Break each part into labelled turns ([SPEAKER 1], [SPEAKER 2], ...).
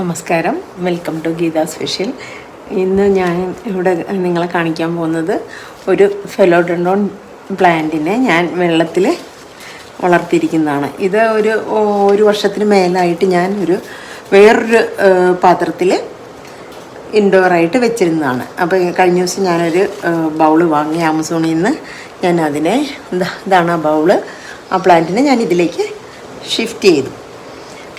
[SPEAKER 1] നമസ്കാരം. Welcome to Geetha special ഇന്ന് ഞാൻ ഇവിടെ നിങ്ങളെ കാണിക്കാൻ പോകുന്നത് ഒരു ഫെലോഡൻഡോൺ പ്ലാന്റിനെ ഞാൻ വെള്ളത്തിൽ വളർത്തിയിരിക്കുന്നതാണ്. ഇത് ഒരു ഒരു വർഷത്തിന് മേലായിട്ട് ഞാൻ ഒരു വേറൊരു പാത്രത്തിൽ ഇൻഡോറായിട്ട് വെച്ചിരുന്നതാണ്. അപ്പോൾ കഴിഞ്ഞ ദിവസം ഞാനൊരു ബൗൾ വാങ്ങി ആമസോണിൽ നിന്ന് ഞാൻ അതിനെ ഇതാണ് ആ ബൗൾ. ആ പ്ലാന്റിനെ ഞാൻ ഇതിലേക്ക് ഷിഫ്റ്റ് ചെയ്തു.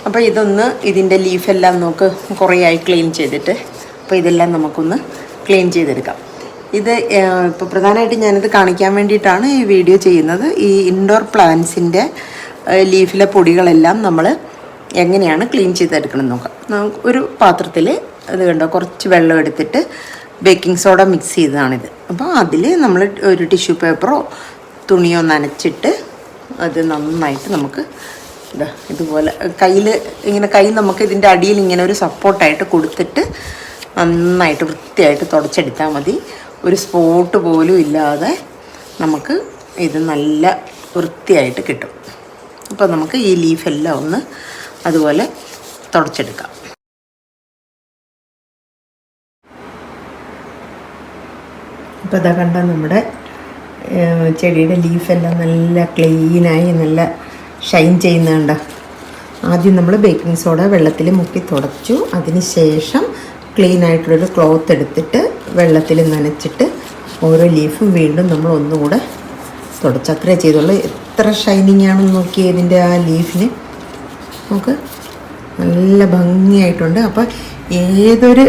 [SPEAKER 1] അപ്പോൾ ഇതൊന്ന് ഇതിന്റെ ലീഫെല്ലാം നമുക്ക് കുറേ ആയി ക്ലീൻ ചെയ്തിട്ട്. അപ്പോൾ ഇതെല്ലാം നമുക്കൊന്ന് ക്ലീൻ ചെയ്തെടുക്കാം. ഇത് ഇപ്പോൾ പ്രധാനമായിട്ട് ഞാനിത് കാണിക്കാൻ വേണ്ടിയിട്ടാണ് ഈ വീഡിയോ ചെയ്യുന്നത്. ഈ ഇൻഡോർ പ്ലാന്റ്സിന്റെ ലീഫിലെ പൊടികളെല്ലാം നമ്മൾ എങ്ങനെയാണ് ക്ലീൻ ചെയ്തെടുക്കണം നോക്കാം. ഒരു പാത്രത്തിൽ ഇത് കണ്ടോ കുറച്ച് വെള്ളം എടുത്തിട്ട് ബേക്കിംഗ് സോഡ മിക്സ് ചെയ്തതാണിത്. അപ്പോൾ അതിൽ നമ്മൾ ഒരു ടിഷ്യൂ പേപ്പറോ തുണിയോ നനച്ചിട്ട് അത് നന്നായിട്ട് നമുക്ക് ഇതാ ഇതുപോലെ കയ്യിൽ ഇങ്ങനെ കൈ നമുക്ക് ഇതിന്റെ അടിയിൽ ഇങ്ങനെ ഒരു സപ്പോർട്ടായിട്ട് കൊടുത്തിട്ട് നന്നായിട്ട് വൃത്തിയായിട്ട് തുടച്ചെടുത്താൽ മതി. ഒരു സ്പോട്ട് പോലും ഇല്ലാതെ നമുക്ക് ഇത് നല്ല വൃത്തിയായിട്ട് കിട്ടും. അപ്പോൾ നമുക്ക് ഈ ലീഫെല്ലാം ഒന്ന് അതുപോലെ തുടച്ചെടുക്കാം. ഇപ്പോൾ ഇതാ കണ്ട നമ്മുടെ ചെടിയുടെ ലീഫെല്ലാം നല്ല ക്ലീനായി നല്ല ഷൈൻ ചെയ്യുന്നുണ്ട് ആദ്യം നമ്മൾ ബേക്കിംഗ് സോഡ വെള്ളത്തിൽ മുക്കി തുടച്ചു. അതിന് ശേഷം ക്ലീൻ ആയിട്ടുള്ളൊരു ക്ലോത്ത് എടുത്തിട്ട് വെള്ളത്തിൽ നനച്ചിട്ട് ഓരോ ലീഫും വീണ്ടും നമ്മൾ ഒന്നുകൂടെ തുടച്ച്. അത്രേ ചെയ്തുള്ളൂ. എത്ര ഷൈനിങ് ആണെന്ന് നോക്കിയേ ഇതിന്റെ ആ ലീഫിന് നമുക്ക് നല്ല ഭംഗിയായിട്ടുണ്ട്. അപ്പോൾ ഏതൊരു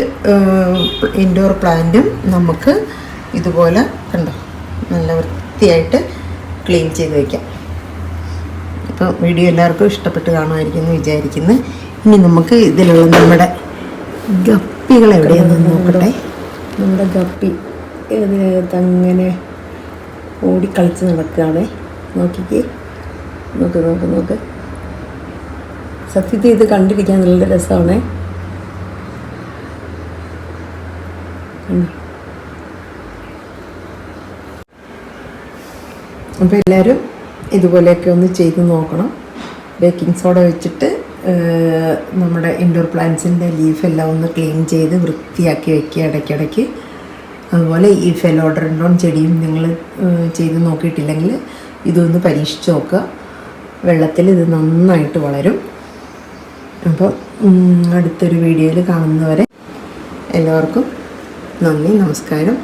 [SPEAKER 1] ഇൻഡോർ പ്ലാന്റും നമുക്ക് ഇതുപോലെ കണ്ടോ? നല്ല വൃത്തിയായിട്ട് ക്ലീൻ ചെയ്ത് വയ്ക്കാം അപ്പോൾ വീഡിയോ എല്ലാവർക്കും ഇഷ്ടപ്പെട്ട് കാണുമായിരിക്കും എന്ന് വിചാരിക്കുന്നു. ഇനി നമുക്ക് ഇതിലുള്ള നമ്മുടെ ഗപ്പികൾ എവിടെയാണെന്ന് നോക്കട്ടെ. നമ്മുടെ ഗപ്പി ഇതിനകത്തങ്ങനെ ഓടിക്കളിച്ച് നടക്കുകയാണ്. നോക്കിക്കേ. നോക്ക് നോക്ക് നോക്ക്. സത്യത്തിൽ ഇത് കണ്ടിരിക്കാൻ നല്ല രസമാണ്. അപ്പോൾ എല്ലാവരും ഇതുപോലെയൊക്കെ ഒന്ന് ചെയ്ത് നോക്കണം. ബേക്കിംഗ് സോഡ വെച്ചിട്ട് നമ്മുടെ ഇൻഡോർ പ്ലാന്റ്സിന്റെ ലീഫെല്ലാം ഒന്ന് ക്ലീൻ ചെയ്ത് വൃത്തിയാക്കി വയ്ക്കുക ഇടയ്ക്കിടയ്ക്ക്. അതുപോലെ ഈ ഫെലോഡ്രൻഡോൺ ചെടിയും നിങ്ങൾ ചെയ്ത് നോക്കിയിട്ടില്ലെങ്കിൽ ഇതൊന്ന് പരീക്ഷിച്ച് നോക്കുക. വെള്ളത്തിൽ ഇത് നന്നായിട്ട് വളരും. അപ്പോൾ അടുത്തൊരു വീഡിയോയിൽ കാണുന്നവരെ എല്ലാവർക്കും നന്ദി നമസ്കാരം.